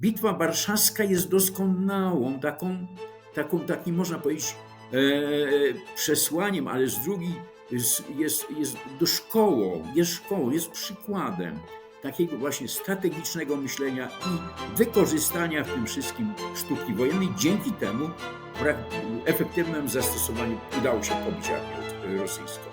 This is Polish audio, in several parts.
Bitwa warszawska jest doskonałą, taką, taką takim można powiedzieć e, przesłaniem, ale z drugiej jest, jest, jest do szkołą, jest szkołą, jest przykładem takiego właśnie strategicznego myślenia i wykorzystania w tym wszystkim sztuki wojennej. Dzięki temu efektywnym zastosowaniu udało się pobić armię rosyjską.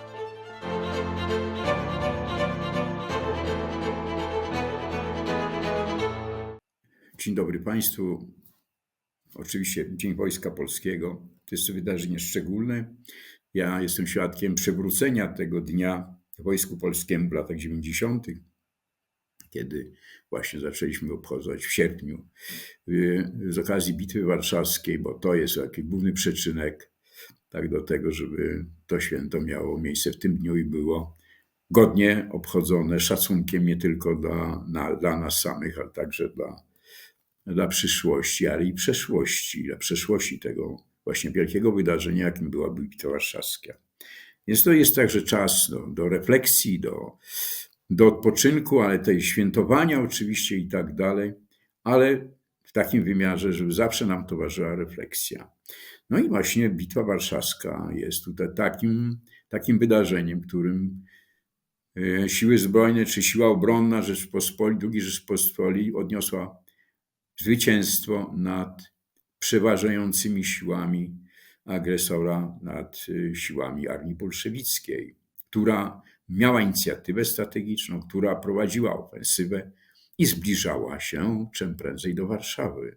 Dzień dobry Państwu. Oczywiście Dzień Wojska Polskiego. To jest wydarzenie szczególne. Ja jestem świadkiem przywrócenia tego dnia Wojsku Polskim w latach 90., kiedy właśnie zaczęliśmy obchodzić w sierpniu y, z okazji Bitwy Warszawskiej, bo to jest taki główny przyczynek tak do tego, żeby to święto miało miejsce w tym dniu i było godnie obchodzone szacunkiem nie tylko dla, na, dla nas samych, ale także dla, dla przyszłości, ale i przeszłości, dla przeszłości tego właśnie wielkiego wydarzenia, jakim była Bitwa Warszawska. Więc to jest także czas do, do refleksji, do, do odpoczynku, ale tej świętowania oczywiście i tak dalej, ale w takim wymiarze, żeby zawsze nam towarzyszyła refleksja. No i właśnie Bitwa Warszawska jest tutaj takim, takim wydarzeniem, którym e, siły zbrojne czy siła obronna Rzeczpospolitej, II Rzeczpospolitej odniosła zwycięstwo nad przeważającymi siłami agresora, nad y, siłami armii bolszewickiej, która miała inicjatywę strategiczną, która prowadziła ofensywę i zbliżała się czym prędzej do Warszawy.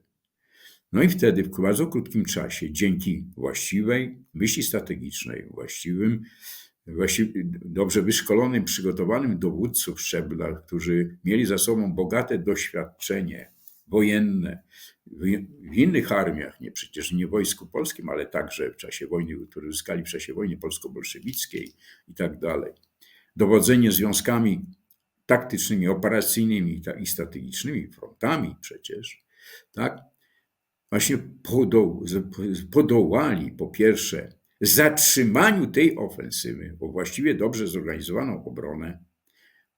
No i wtedy w bardzo krótkim czasie, dzięki właściwej myśli strategicznej, właściwym, właści- dobrze wyszkolonym, przygotowanym dowódców szczebla, którzy mieli za sobą bogate doświadczenie wojenne w innych armiach, nie przecież nie Wojsku Polskim, ale także w czasie wojny, które uzyskali w czasie wojny polsko-bolszewickiej i tak dalej. Dowodzenie związkami taktycznymi, operacyjnymi i strategicznymi, frontami przecież, tak? Właśnie podo, podołali po pierwsze zatrzymaniu tej ofensywy, bo właściwie dobrze zorganizowaną obronę,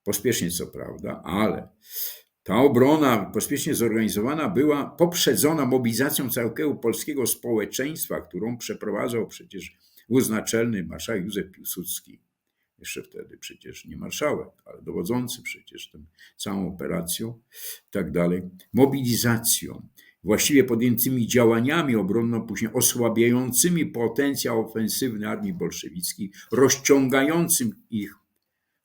pospiesznie co prawda, ale ta obrona pospiesznie zorganizowana była poprzedzona mobilizacją całego polskiego społeczeństwa, którą przeprowadzał przecież wódz naczelny marszałek Józef Piłsudski. Jeszcze wtedy przecież nie marszałek, ale dowodzący przecież tą całą operacją i tak dalej. Mobilizacją, właściwie podjętymi działaniami obronno później osłabiającymi potencjał ofensywny armii bolszewickiej, rozciągającym ich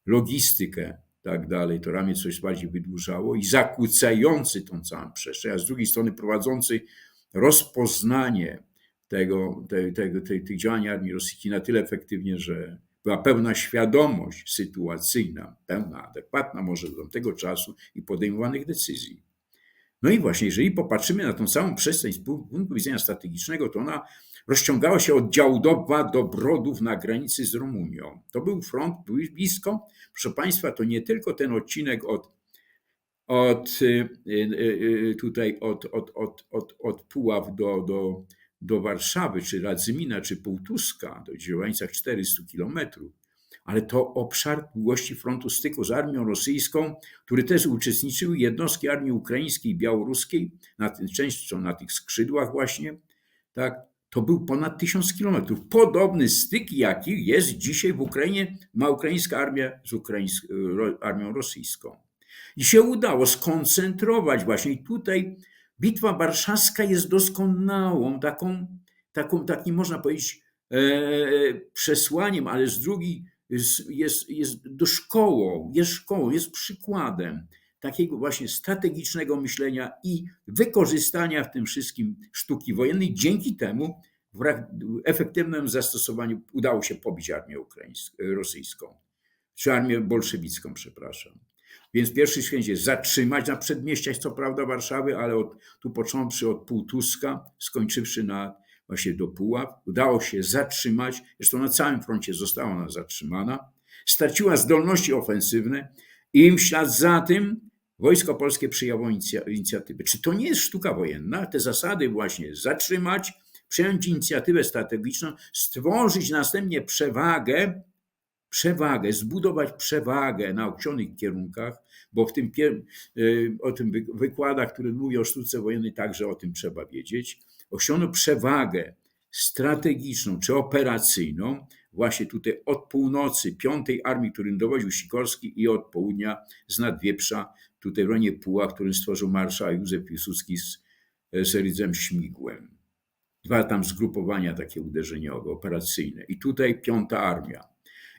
logistykę, tak dalej, to ramię coś bardziej wydłużało i zakłócający tą całą przestrzeń, a z drugiej strony prowadzący rozpoznanie tego, te, tego, tej, tych działań armii rosyjskiej na tyle efektywnie, że była pełna świadomość sytuacyjna, pełna, adekwatna może do tego czasu i podejmowanych decyzji. No i właśnie, jeżeli popatrzymy na tą całą przestrzeń z pu- punktu widzenia strategicznego, to ona rozciągała się od Działdowa do Brodów na granicy z Rumunią. To był front blisko. Proszę Państwa, to nie tylko ten odcinek od, od y, y, y, tutaj od, od, od, od, od Puław do, do, do Warszawy, czy Radzymina, czy Półtuska, w granicach 400 kilometrów, ale to obszar długości frontu styku z armią rosyjską, który też uczestniczyły jednostki armii ukraińskiej i białoruskiej, na tym częścią na tych skrzydłach właśnie, tak, to był ponad tysiąc kilometrów. Podobny styk, jaki jest dzisiaj w Ukrainie, ma ukraińska armia z ukraińs- ro- armią rosyjską. I się udało skoncentrować właśnie tutaj. Bitwa warszawska jest doskonałą, taką, taką takim można powiedzieć e, przesłaniem, ale z drugiej jest, jest, do szkołą, jest szkołą, jest przykładem takiego właśnie strategicznego myślenia i wykorzystania w tym wszystkim sztuki wojennej. Dzięki temu w efektywnym zastosowaniu udało się pobić armię rosyjską, czy armię bolszewicką, przepraszam. Więc pierwszy święt jest zatrzymać na przedmieściach, co prawda Warszawy, ale od, tu począwszy od Półtuska, skończywszy na właśnie do Puław, udało się zatrzymać, zresztą na całym froncie została ona zatrzymana, straciła zdolności ofensywne i w ślad za tym Wojsko Polskie przyjęło inicja- inicjatywę. Czy to nie jest sztuka wojenna? Te zasady właśnie zatrzymać, przejąć inicjatywę strategiczną, stworzyć następnie przewagę przewagę, zbudować przewagę na określonych kierunkach, bo w tym, y, o tym wy- wykładach, które mówią o sztuce wojennej, także o tym trzeba wiedzieć. Osiągnął przewagę strategiczną czy operacyjną, właśnie tutaj od północy piątej armii, którym dowodził Sikorski i od południa z Nadwieprza, tutaj w rejonie Puła, którym stworzył marszał Józef Piłsudski z, z Rydzem Śmigłem. Dwa tam zgrupowania takie uderzeniowe, operacyjne. I tutaj piąta armia.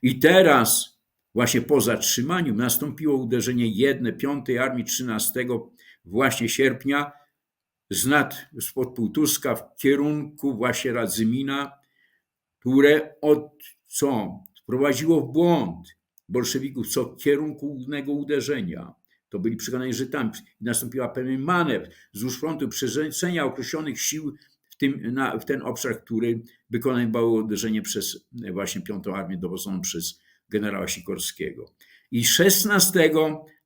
I teraz, właśnie po zatrzymaniu, nastąpiło uderzenie jedne piątej armii 13 właśnie sierpnia z nad, spod Półtuska w kierunku właśnie Radzymina, które od co wprowadziło w błąd bolszewików co kierunku uderzenia. To byli przekonani Żydami. Nastąpiła pewien manewr wzdłuż frontu przerzucenia określonych sił w, tym, na, w ten obszar, który wykonywało uderzenie przez właśnie piątą armię dowodzoną przez generała Sikorskiego. I 16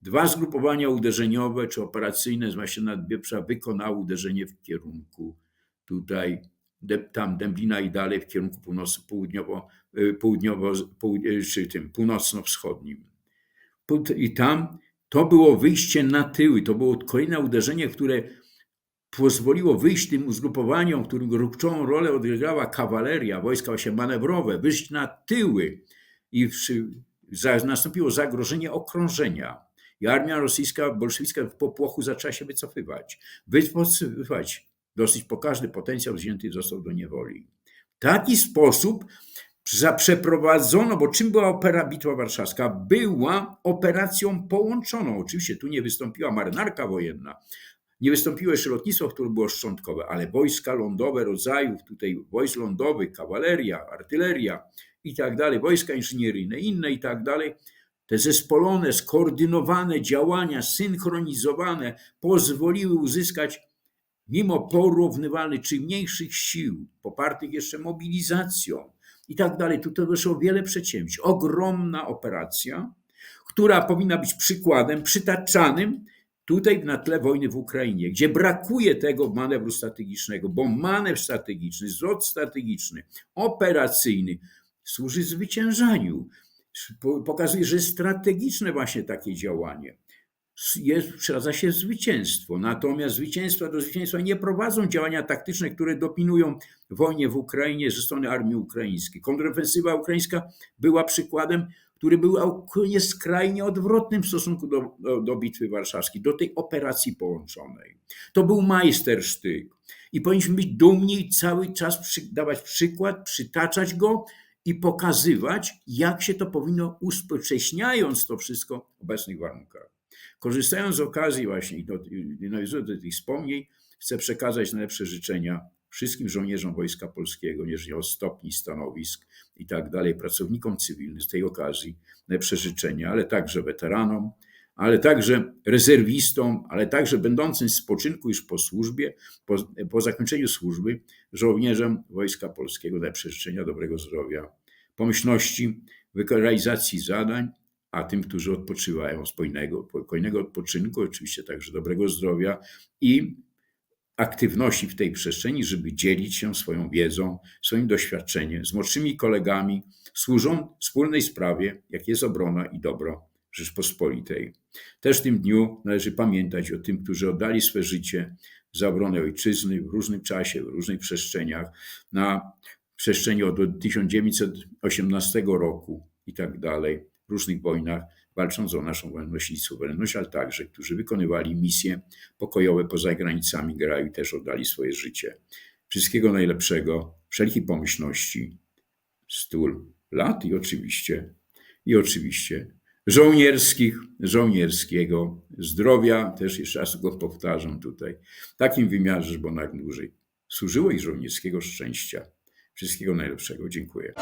dwa zgrupowania uderzeniowe czy operacyjne z właśnie Nadwieprza wykonały uderzenie w kierunku tutaj, tam Dęblina i dalej w kierunku południowo, y, południowo, południe, czy tym północno-wschodnim. I tam to było wyjście na tyły, to było kolejne uderzenie, które pozwoliło wyjść tym zgrupowaniom, którym kluczową rolę odegrała kawaleria, wojska właśnie manewrowe, wyjść na tyły i nastąpiło zagrożenie okrążenia. I armia rosyjska, bolszewicka w popłochu zaczęła się wycofywać. Wycofywać. Dosyć pokaźny potencjał wzięty został do niewoli. W taki sposób przeprowadzono, bo czym była opera Bitwa Warszawska? Była operacją połączoną. Oczywiście tu nie wystąpiła marynarka wojenna, nie wystąpiło jeszcze lotnictwo, które było szczątkowe, ale wojska lądowe rodzajów, tutaj wojsk lądowych, kawaleria, artyleria i tak dalej, wojska inżynieryjne, inne i tak dalej. Te zespolone, skoordynowane działania, synchronizowane, pozwoliły uzyskać, mimo porównywalnych czy mniejszych sił, popartych jeszcze mobilizacją i tak dalej, tutaj wyszło wiele przedsięwzięć. Ogromna operacja, która powinna być przykładem przytaczanym tutaj na tle wojny w Ukrainie, gdzie brakuje tego manewru strategicznego, bo manewr strategiczny, zwrot strategiczny, operacyjny służy zwyciężaniu. Pokazuje, że strategiczne właśnie takie działanie. Jest, przydza się zwycięstwo. Natomiast zwycięstwa do zwycięstwa nie prowadzą działania taktyczne, które dopinują wojnie w Ukrainie ze strony armii ukraińskiej. Kontrofensywa ukraińska była przykładem który był skrajnie odwrotnym w stosunku do, do, do, bitwy warszawskiej, do tej operacji połączonej. To był majstersztyk i powinniśmy być dumni i cały czas przy, dawać przykład, przytaczać go i pokazywać, jak się to powinno, uspowszechniając to wszystko w obecnych warunkach. Korzystając z okazji właśnie i nawiązując do tych wspomnień, chcę przekazać najlepsze życzenia wszystkim żołnierzom Wojska Polskiego, niezależnie od stopni, stanowisk i tak dalej, pracownikom cywilnym z tej okazji najlepsze życzenia, ale także weteranom, ale także rezerwistom, ale także będącym w spoczynku już po służbie, po, po zakończeniu służby, żołnierzom Wojska Polskiego najlepsze życzenia dobrego zdrowia, pomyślności realizacji zadań, a tym, którzy odpoczywają, spokojnego, spokojnego odpoczynku, oczywiście także dobrego zdrowia i aktywności w tej przestrzeni, żeby dzielić się swoją wiedzą, swoim doświadczeniem z młodszymi kolegami, służą wspólnej sprawie, jak jest obrona i dobro Rzeczpospolitej. Też w tym dniu należy pamiętać o tym, którzy oddali swe życie za obronę ojczyzny w różnym czasie, w różnych przestrzeniach, na przestrzeni od 1918 roku i tak dalej, w różnych wojnach, walcząc o naszą wolność i suwerenność, ale także, którzy wykonywali misje pokojowe poza granicami kraju i też oddali swoje życie. Wszystkiego najlepszego, wszelkiej pomyślności, stul lat i oczywiście, i oczywiście żołnierskich, żołnierskiego zdrowia, też jeszcze raz go powtarzam tutaj, w takim wymiarze, bo najdłużej służyło i żołnierskiego szczęścia. Wszystkiego najlepszego. Dziękuję.